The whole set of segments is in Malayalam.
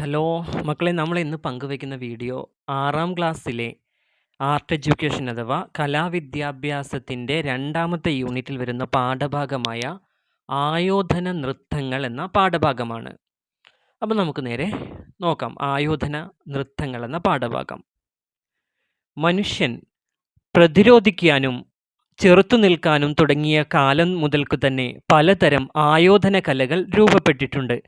ഹലോ മക്കളെ നമ്മൾ ഇന്ന് പങ്കുവയ്ക്കുന്ന വീഡിയോ ആറാം ക്ലാസ്സിലെ ആർട്ട് എഡ്യൂക്കേഷൻ അഥവാ കലാവിദ്യാഭ്യാസത്തിന്റെ രണ്ടാമത്തെ യൂണിറ്റിൽ വരുന്ന പാഠഭാഗമായ ആയോധന നൃത്തങ്ങൾ എന്ന പാഠഭാഗമാണ്. അപ്പോൾ നമുക്ക് നേരെ നോക്കാം. ആയോധന നൃത്തങ്ങൾ എന്ന പാഠഭാഗം. മനുഷ്യൻ പ്രതിരോധിക്കാനും ചെറുത്തു നിൽക്കാനും തുടങ്ങിയ കാലം മുതൽക്കു തന്നെ പലതരം ആയോധന കലകൾ രൂപപ്പെട്ടിട്ടുണ്ട്.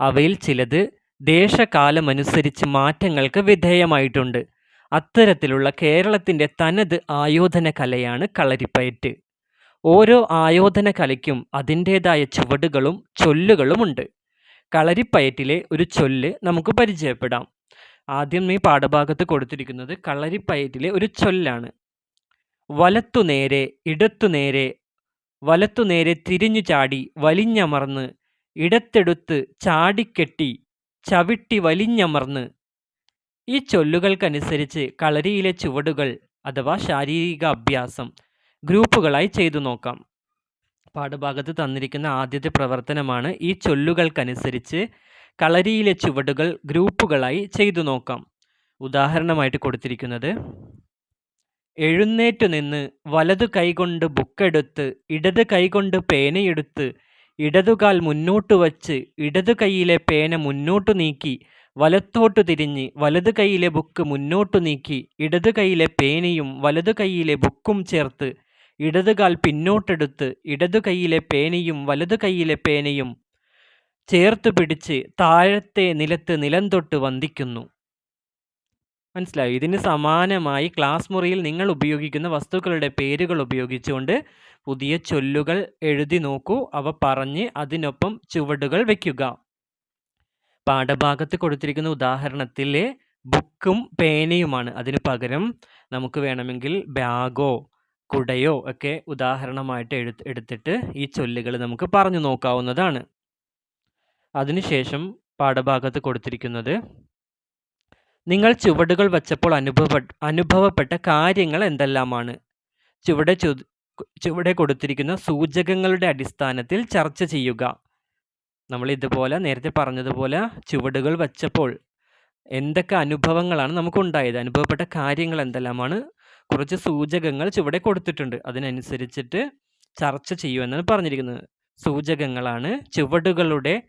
അവയിൽ ചിലത് ദേശകാലമനുസരിച്ച് മാറ്റങ്ങൾക്ക് വിധേയമായിട്ടുണ്ട്. അത്തരത്തിലുള്ള കേരളത്തിന്റെ തനത് ആയോധന കലയാണ് കളരിപ്പയറ്റ്. ഓരോ ആയോധന കലയ്ക്കും അതിന്റേതായ ചുവടുകളും ചൊല്ലുകളുമുണ്ട്. കളരിപ്പയറ്റിലെ ഒരു ചൊല്ല് നമുക്ക് പരിചയപ്പെടാം. ആദ്യം ഈ പാഠഭാഗത്ത് കൊടുത്തിരിക്കുന്നത് കളരിപ്പയറ്റിലെ ഒരു ചൊല്ലാണ്. വലത്തു നേരെ ഇടത്തു നേരെ വലത്തു നേരെ തിരിഞ്ഞു ചാടി വലിഞ്ഞമർന്ന് ഇടത്തെടുത്ത് ചാടിക്കെട്ടി ചവിട്ടി വലിഞ്ഞമർന്ന്. ഈ ചൊല്ലുകൾക്കനുസരിച്ച് കളരിയിലെ ചുവടുകൾ അഥവാ ശാരീരിക അഭ്യാസം ഗ്രൂപ്പുകളായി ചെയ്തു നോക്കാം. പാഠഭാഗത്ത് തന്നിരിക്കുന്ന ആദ്യത്തെ പ്രവർത്തനമാണ് ഈ ചൊല്ലുകൾക്കനുസരിച്ച് കളരിയിലെ ചുവടുകൾ ഗ്രൂപ്പുകളായി ചെയ്തു നോക്കാം. ഉദാഹരണമായിട്ട് കൊടുത്തിരിക്കുന്നത് എഴുന്നേറ്റു നിന്ന് വലതു കൈകൊണ്ട് ബുക്കെടുത്ത് ഇടത് കൈകൊണ്ട് പേനയെടുത്ത് ഇടതുകാൽ മുന്നോട്ട് വച്ച് ഇടതു കൈയിലെ പേന മുന്നോട്ട് നീക്കി വലത്തോട്ട് തിരിഞ്ഞ് വലതു കൈയിലെ ബുക്ക് മുന്നോട്ട് നീക്കി ഇടതു കൈയിലെ പേനയും വലതു കൈയിലെ ബുക്കും ചേർത്ത് ഇടതുകാൽ പിന്നോട്ടെടുത്ത് ഇടതു കൈയിലെ പേനയും വലതു കൈയിലെ പേനയും ചേർത്ത് പിടിച്ച് താഴത്തെ നിലത്ത് നിലം തൊട്ട് വന്ദിക്കുന്നു. മനസ്സിലായി? ഇതിന് സമാനമായി ക്ലാസ് മുറിയിൽ നിങ്ങൾ ഉപയോഗിക്കുന്ന വസ്തുക്കളുടെ പേരുകൾ ഉപയോഗിച്ചുകൊണ്ട് പുതിയ ചൊല്ലുകൾ എഴുതി നോക്കൂ. അവ പറഞ്ഞ് അതിനൊപ്പം ചുവടുകൾ വയ്ക്കുക പാഠഭാഗത്ത് കൊടുത്തിരിക്കുന്ന ഉദാഹരണത്തിലെ ബുക്കും പേനയുമാണ്. അതിന് പകരം നമുക്ക് വേണമെങ്കിൽ ബാഗോ കുടയോ ഒക്കെ ഉദാഹരണമായിട്ട് എടു എടുത്തിട്ട് ഈ ചൊല്ലുകൾ നമുക്ക് പറഞ്ഞു നോക്കാവുന്നതാണ്. അതിനുശേഷം പാഠഭാഗത്ത് കൊടുത്തിരിക്കുന്നത് നിങ്ങൾ ചുവടുകൾ വച്ചപ്പോൾ അനുഭവ അനുഭവപ്പെട്ട കാര്യങ്ങൾ എന്തെല്ലാമാണ്? ചുവടെ ചുവടെ കൊടുത്തിരിക്കുന്ന സൂചകങ്ങളുടെ അടിസ്ഥാനത്തിൽ ചർച്ച ചെയ്യുക. നമ്മൾ ഇതുപോലെ നേരത്തെ പറഞ്ഞതുപോലെ ചുവടുകൾ വച്ചപ്പോൾ എന്തൊക്കെ അനുഭവങ്ങളാണ് നമുക്കുണ്ടായത്? അനുഭവപ്പെട്ട കാര്യങ്ങൾ എന്തെല്ലാമാണ്? കുറച്ച് സൂചകങ്ങൾ ചുവടെ കൊടുത്തിട്ടുണ്ട്. അതിനനുസരിച്ചിട്ട് ചർച്ച ചെയ്യൂ എന്നാണ് പറഞ്ഞിരിക്കുന്നത്. സൂചകങ്ങളാണ് ചുവടുകളുടെ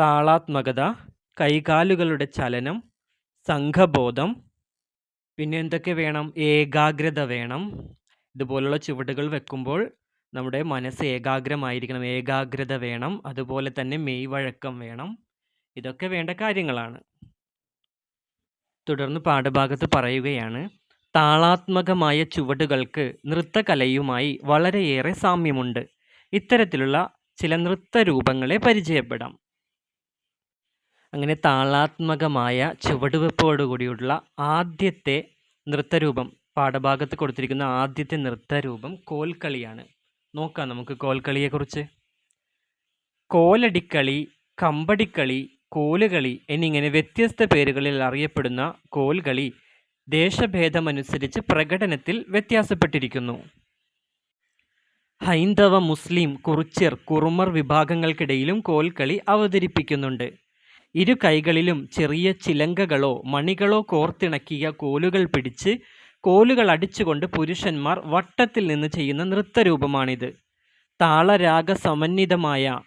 താളാത്മകത കൈകാലുകളുടെ ചലനം സംഘബോധം പിന്നെ എന്തൊക്കെ വേണം? ഏകാഗ്രത വേണം. ഇതുപോലുള്ള ചുവടുകൾ വെക്കുമ്പോൾ നമ്മുടെ മനസ്സ് ഏകാഗ്രമായിരിക്കണം. ഏകാഗ്രത വേണം. അതുപോലെ തന്നെ മെയ്വഴക്കം വേണം. ഇതൊക്കെ വേണ്ട കാര്യങ്ങളാണ്. തുടർന്ന് പാഠഭാഗത്ത് പറയുകയാണ് താളാത്മകമായ ചുവടുകൾക്ക് നൃത്തകലയുമായി വളരെയേറെ സാമ്യമുണ്ട്. ഇത്തരത്തിലുള്ള ചില നൃത്ത രൂപങ്ങളെ പരിചയപ്പെടാം. അങ്ങനെ താളാത്മകമായ ചുവടുവെപ്പോടുകൂടിയുള്ള ആദ്യത്തെ നൃത്തരൂപം പാഠഭാഗത്ത് കൊടുത്തിരിക്കുന്ന ആദ്യത്തെ നൃത്തരൂപം കോൽക്കളിയാണ്. നോക്കാം നമുക്ക് കോൽക്കളിയെക്കുറിച്ച്. കോലടിക്കളി കമ്പടിക്കളി കോലുകളി എന്നിങ്ങനെ വ്യത്യസ്ത പേരുകളിൽ അറിയപ്പെടുന്ന കോൽകളി ദേശഭേദമനുസരിച്ച് പ്രകടനത്തിൽ വ്യത്യാസപ്പെട്ടിരിക്കുന്നു. ഹൈന്ദവ മുസ്ലിം കുറിച്യർ കുറുമർ വിഭാഗങ്ങൾക്കിടയിലും കോൽക്കളി അവതരിപ്പിക്കുന്നുണ്ട്. ഇരു കൈകളിലും ചെറിയ ചിലങ്കകളോ മണികളോ കോർത്തിണക്കിയ കോലുകൾ പിടിച്ച് കോലുകൾ അടിച്ചുകൊണ്ട് പുരുഷന്മാർ വട്ടത്തിൽ നിന്ന് ചെയ്യുന്ന നൃത്തരൂപമാണിത്. താളരാഗ സമന്വിതമായ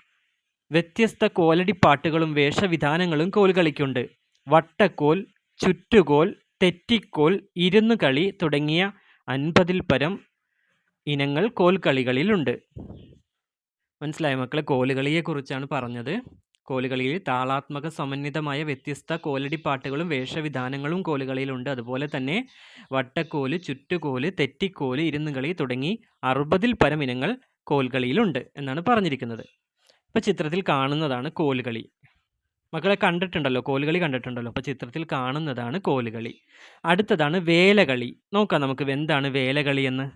വ്യത്യസ്ത കോലടിപ്പാട്ടുകളും വേഷവിധാനങ്ങളും കോൽകളിക്കുണ്ട് വട്ടക്കോൽ ചുറ്റുകോൽ തെറ്റിക്കോൽ ഇരുന്നുകളി തുടങ്ങിയ അൻപതിൽ പരം ഇനങ്ങൾ കോൽക്കളികളിലുണ്ട് മനസ്സിലായ മക്കളെ? കോലുകളിയെക്കുറിച്ചാണ് പറഞ്ഞത്. കോലുകളിയിൽ താളാത്മക സമന്വിതമായ വ്യത്യസ്ത കോലടി പാട്ടുകളും വേഷവിധാനങ്ങളും കോലുകളിയിലുണ്ട്. അതുപോലെ തന്നെ വട്ടക്കോൽ ചുറ്റുകോൽ തെറ്റിക്കോൽ ഇരുന്നുകളി തുടങ്ങി അറുപതിൽ പരം ഇനങ്ങൾ കോൽകളിയിലുണ്ട് എന്നാണ് പറഞ്ഞിരിക്കുന്നത്. ഇപ്പോൾ ചിത്രത്തിൽ കാണുന്നതാണ് കോലുകളി. മക്കളെ കണ്ടിട്ടുണ്ടല്ലോ? കോലുകളി കണ്ടിട്ടുണ്ടല്ലോ? അപ്പോൾ ചിത്രത്തിൽ കാണുന്നതാണ് കോലുകളി. അടുത്തതാണ് വേലകളി. നോക്കാം നമുക്ക് എന്താണ് വേലകളി എന്ന്.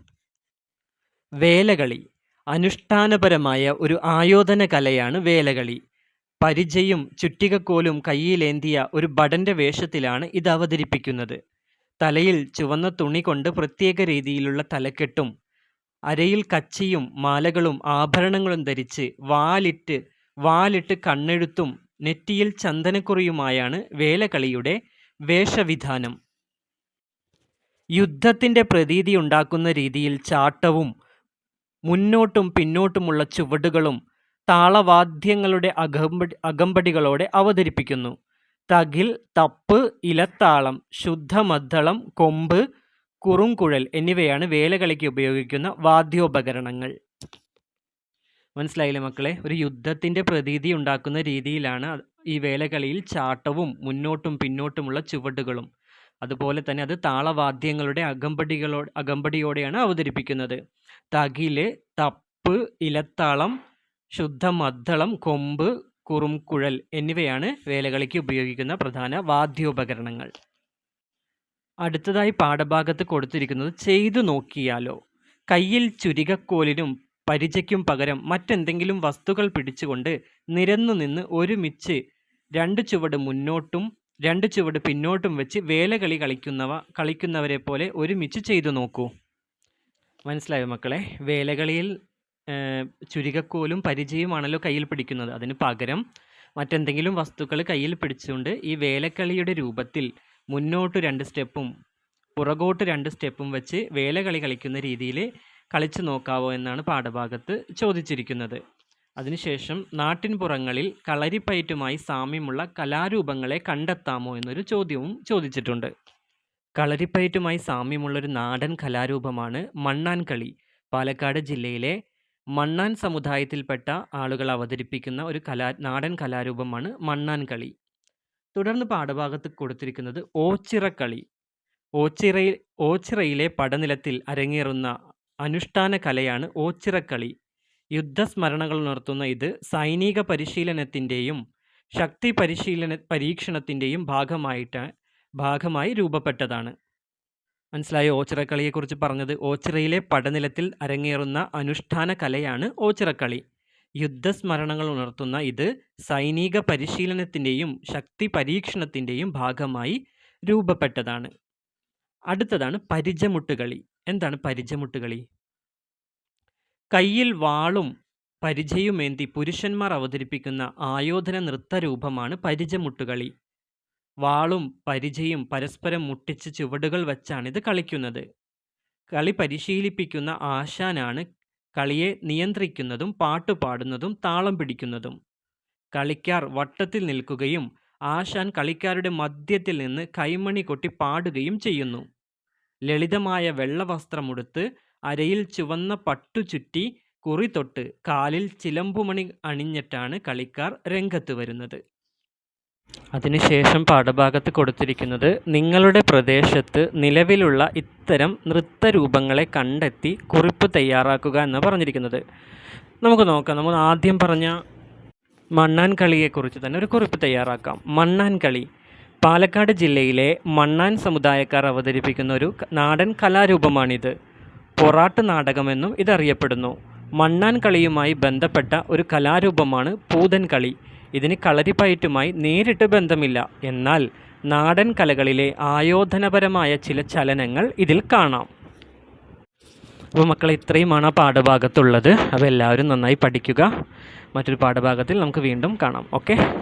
വേലകളി. അനുഷ്ഠാനപരമായ ഒരു ആയോധന കലയാണ് വേലകളി. പരിചയും ചുറ്റികക്കോലും കയ്യിലേന്തിയ ഒരു ഭടന്റെ വേഷത്തിലാണ് ഇത് അവതരിപ്പിക്കുന്നത്. തലയിൽ ചുവന്ന തുണി കൊണ്ട് പ്രത്യേക രീതിയിലുള്ള തലക്കെട്ടും അരയിൽ കച്ചിയും മാലകളും ആഭരണങ്ങളും ധരിച്ച് വാലിട്ട് വാലിട്ട് കണ്ണെഴുത്തും നെറ്റിയിൽ ചന്ദനക്കുറിയുമായാണ് വേലകളിയുടെ വേഷവിധാനം. യുദ്ധത്തിന്റെ പ്രതീതി ഉണ്ടാക്കുന്ന രീതിയിൽ ചാട്ടവും മുന്നോട്ടും പിന്നോട്ടുമുള്ള ചുവടുകളും താളവാദ്യങ്ങളുടെ അകമ്പടി അകമ്പടികളോടെ അവതരിപ്പിക്കുന്നു. തകിൽ തപ്പ് ഇലത്താളം ശുദ്ധമദ്ദളം കൊമ്പ് കുറുംകുഴൽ എന്നിവയാണ് വേലകളിക്ക് ഉപയോഗിക്കുന്ന വാദ്യോപകരണങ്ങൾ. മനസ്സിലായില്ലേ മക്കളെ? ഒരു യുദ്ധത്തിന്റെ പ്രതീതി ഉണ്ടാക്കുന്ന രീതിയിലാണ് ഈ വേലകളിയിൽ ചാട്ടവും മുന്നോട്ടും പിന്നോട്ടുമുള്ള ചുവടുകളും. അതുപോലെ തന്നെ അത് താളവാദ്യങ്ങളുടെ അകമ്പടികളോ അകമ്പടിയോടെയാണ് അവതരിപ്പിക്കുന്നത്. തകിൽ തപ്പ് ഇലത്താളം ശുദ്ധമദ്ദളം കൊമ്പ് കുറുംകുഴൽ എന്നിവയാണ് വേലകളിക്ക് ഉപയോഗിക്കുന്ന പ്രധാന വാദ്യോപകരണങ്ങൾ. അടുത്തതായി പാഠഭാഗത്ത് കൊടുത്തിരിക്കുന്നത് ചെയ്തു നോക്കിയാലോ. കയ്യിൽ ചുരികക്കോലിനും പരിചയ്ക്കും പകരം മറ്റെന്തെങ്കിലും വസ്തുക്കൾ പിടിച്ചുകൊണ്ട് നിരന്നു നിന്ന് ഒരുമിച്ച് രണ്ട് ചുവട് മുന്നോട്ടും രണ്ട് ചുവട് പിന്നോട്ടും വെച്ച് വേലകളി കളിക്കുന്നവ കളിക്കുന്നവരെ പോലെ ഒരുമിച്ച് ചെയ്തു നോക്കൂ. മനസ്സിലായോ മക്കളെ? വേലകളിയിൽ ചുരികക്കോലും പരിചയമാണല്ലോ കയ്യിൽ പിടിക്കുന്നത്. അതിന് പകരം മറ്റെന്തെങ്കിലും വസ്തുക്കൾ കയ്യിൽ പിടിച്ചുകൊണ്ട് ഈ വേലക്കളിയുടെ രൂപത്തിൽ മുന്നോട്ട് രണ്ട് സ്റ്റെപ്പും പുറകോട്ട് രണ്ട് സ്റ്റെപ്പും വെച്ച് വേലകളി കളിക്കുന്ന രീതിയിൽ കളിച്ചു നോക്കാവോ എന്നാണ് പാഠഭാഗത്ത് ചോദിച്ചിരിക്കുന്നത്. അതിനുശേഷം നാട്ടിൻപുറങ്ങളിൽ കളരിപ്പയറ്റുമായി സാമ്യമുള്ള കലാരൂപങ്ങളെ കണ്ടെത്താമോ എന്നൊരു ചോദ്യവും ചോദിച്ചിട്ടുണ്ട്. കളരിപ്പയറ്റുമായി സാമ്യമുള്ളൊരു നാടൻ കലാരൂപമാണ് മണ്ണാൻ കളി. പാലക്കാട് ജില്ലയിലെ മണ്ണാൻ സമുദായത്തിൽപ്പെട്ട ആളുകൾ അവതരിപ്പിക്കുന്ന ഒരു കലാ നാടൻ കലാരൂപമാണ് മണ്ണാൻ കളി. തുടർന്ന് പാഠഭാഗത്ത് കൊടുത്തിരിക്കുന്നത് ഓച്ചിറക്കളി. ഓച്ചിറയിൽ ഓച്ചിറയിലെ പടനിലത്തിൽ അരങ്ങേറുന്ന അനുഷ്ഠാന കലയാണ് ഓച്ചിറക്കളി. യുദ്ധസ്മരണകൾ ഉണർത്തുന്ന ഇത് സൈനിക പരിശീലനത്തിന്റെയും ശക്തി പരിശീലന പരീക്ഷണത്തിന്റെയും ഭാഗമായിട്ട് ഭാഗമായി രൂപപ്പെട്ടതാണ്. മനസ്സിലായോ? ഓച്ചിറക്കളിയെക്കുറിച്ച് പറഞ്ഞത് ഓച്ചിറയിലെ പടനിലത്തിൽ അരങ്ങേറുന്ന അനുഷ്ഠാന കലയാണ് ഓച്ചിറക്കളി. യുദ്ധസ്മരണകൾ ഉണർത്തുന്ന ഇത് സൈനിക പരിശീലനത്തിന്റെയും ശക്തി പരീക്ഷണത്തിന്റെയും ഭാഗമായി രൂപപ്പെട്ടതാണ്. അടുത്തതാണ് പരിചമുട്ടുകളി. എന്താണ് പരിചമുട്ടുകളി? കയ്യിൽ വാളും പരിചയുമേന്തി പുരുഷന്മാർ അവതരിപ്പിക്കുന്ന ആയോധന നൃത്തരൂപമാണ് പരിചമുട്ടുകളി. വാളും പരിചയും പരസ്പരം മുട്ടിച്ച് ചുവടുകൾ വെച്ചാണിത് കളിക്കുന്നത്. കളി പരിശീലിപ്പിക്കുന്ന ആശാനാണ് കളിയെ നിയന്ത്രിക്കുന്നതും പാട്ടുപാടുന്നതും താളം പിടിക്കുന്നതും. കളിക്കാർ വട്ടത്തിൽ നിൽക്കുകയും ആശാൻ കളിക്കാരുടെ മധ്യത്തിൽ നിന്ന് കൈമണി കൊട്ടി പാടുകയും ചെയ്യുന്നു. ലളിതമായ വെള്ളവസ്ത്രമുടുത്ത് അരയിൽ ചുവന്ന പട്ടു ചുറ്റി കുറി തൊട്ട് കാലിൽ ചിലമ്പുമണി അണിഞ്ഞിട്ടാണ് കളിക്കാർ രംഗത്ത് വരുന്നത്. അതിനുശേഷം പാഠഭാഗത്ത് കൊടുത്തിരിക്കുന്നത് നിങ്ങളുടെ പ്രദേശത്ത് നിലവിലുള്ള ഇത്തരം നൃത്തരൂപങ്ങളെ കണ്ടെത്തി കുറിപ്പ് തയ്യാറാക്കുക എന്ന് പറഞ്ഞിരിക്കുന്നത്. നമുക്ക് നോക്കാം. നമ്മൾ ആദ്യം പറഞ്ഞ മണ്ണാൻ കളിയെക്കുറിച്ച് തന്നെ ഒരു കുറിപ്പ് തയ്യാറാക്കാം. മണ്ണാൻ കളി. പാലക്കാട് ജില്ലയിലെ മണ്ണാൻ സമുദായക്കാർ അവതരിപ്പിക്കുന്ന ഒരു നാടൻ കലാരൂപമാണിത്. പൊറാട്ട് നാടകമെന്നും ഇതറിയപ്പെടുന്നു. മണ്ണാൻ കളിയുമായി ബന്ധപ്പെട്ട ഒരു കലാരൂപമാണ് പൂതൻ കളി. ഇതിന് കളരിപ്പയറ്റുമായി നേരിട്ട് ബന്ധമില്ല. എന്നാൽ നാടൻ കലകളിലെ ആയോധനപരമായ ചില ചലനങ്ങൾ ഇതിൽ കാണാം. അപ്പോൾ മക്കളെ ഇത്രയുമാണ് ആ പാഠഭാഗത്തുള്ളത്. അപ്പോൾ എല്ലാവരും നന്നായി പഠിക്കുക. മറ്റൊരു പാഠഭാഗത്തിൽ നമുക്ക് വീണ്ടും കാണാം. ഓക്കെ?